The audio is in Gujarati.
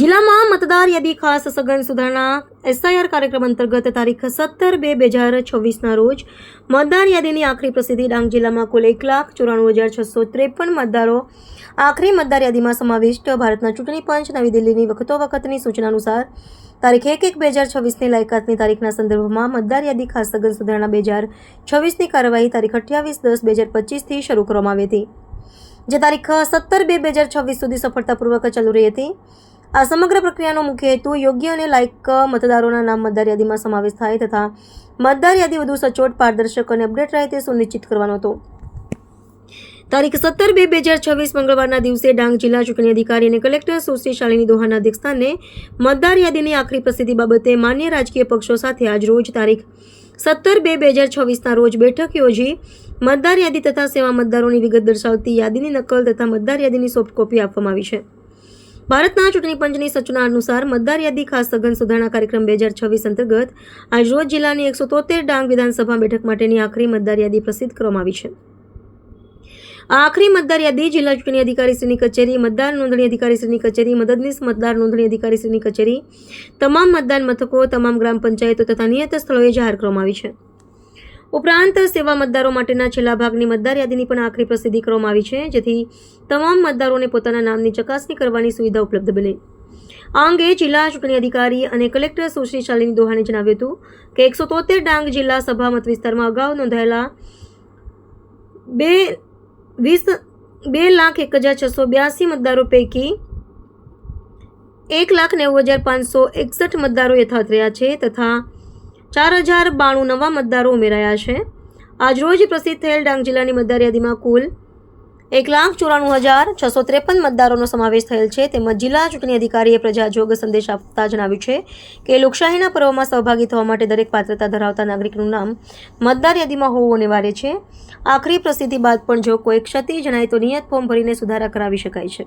જિલ્લામાં મતદાર યાદી ખાસ સઘન સુધારણા એસઆઈઆર કાર્યક્રમ અંતર્ગત તારીખ સત્તર બે બે હજાર છવ્વીસના રોજ મતદાર યાદીની આખરી પ્રસિદ્ધિ ડાંગ જિલ્લામાં કુલ એક લાખ ચોરાણું હજાર છસો ત્રેપન મતદારો આખરી મતદાર યાદીમાં સમાવિષ્ટ. ભારતના ચૂંટણી પંચ નવી દિલ્હીની વખતો વખતની સૂચના અનુસાર તારીખ એક એક બે હજાર છવ્વીસની લાયકાતની તારીખના સંદર્ભમાં મતદાર યાદી ખાસ સઘન સુધારણા બે હજાર છવ્વીસની કાર્યવાહી તારીખ અઠ્યાવીસ દસ બે હજાર પચીસથી શરૂ કરવામાં આવી હતી. જે તારીખ સત્તર બે બે હજાર છવ્વીસ સુધી સફળતાપૂર્વક ચાલુ રહી હતી. આ સમગ્ર પ્રક્રિયાનો મુખ્ય હેતુ યોગ્ય અને લાયક મતદારોના નામ મતદાર યાદીમાં સમાવેશ થાય તથા મતદાર યાદી વધુ સચોટ, પારદર્શક અને અપડેટ રહે તે સુનિશ્ચિત કરવાનો હતો. તારીખ સત્તર બે બે હજાર છવ્વીસ મંગળવારના દિવસે ડાંગ જિલ્લા ચૂંટણી અધિકારી અને કલેક્ટર સુશ્રી શાલિની દોહાના અધ્યક્ષસ્થાને મતદાર યાદીની આખરી પ્રસિદ્ધિ બાબતે માન્ય રાજકીય પક્ષો સાથે આજ રોજ તારીખ સત્તર બે બે હજાર છવ્વીસના રોજ બેઠક યોજી મતદાર યાદી તથા સેવા મતદારોની વિગત દર્શાવતી યાદીની નકલ તથા મતદાર યાદીની સોફ્ટ કોપી આપવામાં આવી છે. ભારતના ચૂંટણી પંચની સૂચના અનુસાર મતદાર યાદી ખાસ સઘન સુધારણા કાર્યક્રમ બે હજાર છવ્વીસ અંતર્ગત આજ રોજ જિલ્લાની એકસો તોતેર ડાંગ વિધાનસભા બેઠક માટેની આખરી મતદાર યાદી પ્રસિદ્ધ કરવામાં આવી છે. આ આખરી મતદાર યાદી જિલ્લા ચૂંટણી અધિકારીશ્રીની કચેરી, મતદાર નોંધણી અધિકારીશ્રીની કચેરી, મદદનીશ મતદાર નોંધણી અધિકારીશ્રીની કચેરી, તમામ મતદાન મથકો, તમામ ગ્રામ પંચાયતો તથા નિયત સ્થળોએ જાહેર કરવામાં આવી છે. ઉપરાંત સેવા મતદારો માટેના છેલ્લા ભાગની મતદાર યાદીની પણ આખરી પ્રસિદ્ધિ કરવામાં આવી છે, જેથી તમામ મતદારોને પોતાના નામની ચકાસણી કરવાની સુવિધા ઉપલબ્ધ બને. આ અંગે જિલ્લા ચૂંટણી અધિકારી અને કલેક્ટર સુશ્રી શાલિની દોહાને જણાવ્યું હતું કે એકસો તોતેર ડાંગ જિલ્લા સભા મતવિસ્તારમાં અગાઉ નોંધાયેલા બે વીસ, બે લાખ એક હજાર છસો બ્યાસી મતદારો પૈકી એક લાખ નેવું હજાર પાંચસો એકસઠ મતદારો યથાવત રહ્યા છે તથા ચાર હજાર બાણું નવા મતદારો ઉમેરાયા છે. આજરોજ પ્રસિદ્ધ થયેલ ડાંગ જિલ્લાની મતદાર યાદીમાં કુલ એક લાખ ચોરાણું હજાર છસો ત્રેપન મતદારોનો સમાવેશ થયેલ છે. તેમજ જિલ્લા ચૂંટણી અધિકારીએ પ્રજાજોગ સંદેશ આપતા જણાવ્યું છે કે લોકશાહીના પર્વમાં સહભાગી થવા માટે દરેક પાત્રતા ધરાવતા નાગરિકનું નામ મતદાર યાદીમાં હોવું અનિવાર્ય છે. આખરી પ્રસિદ્ધિ બાદ પણ જો કોઈ ક્ષતિ જણાય તો નિયત ફોર્મ ભરીને સુધારા કરાવી શકાય છે.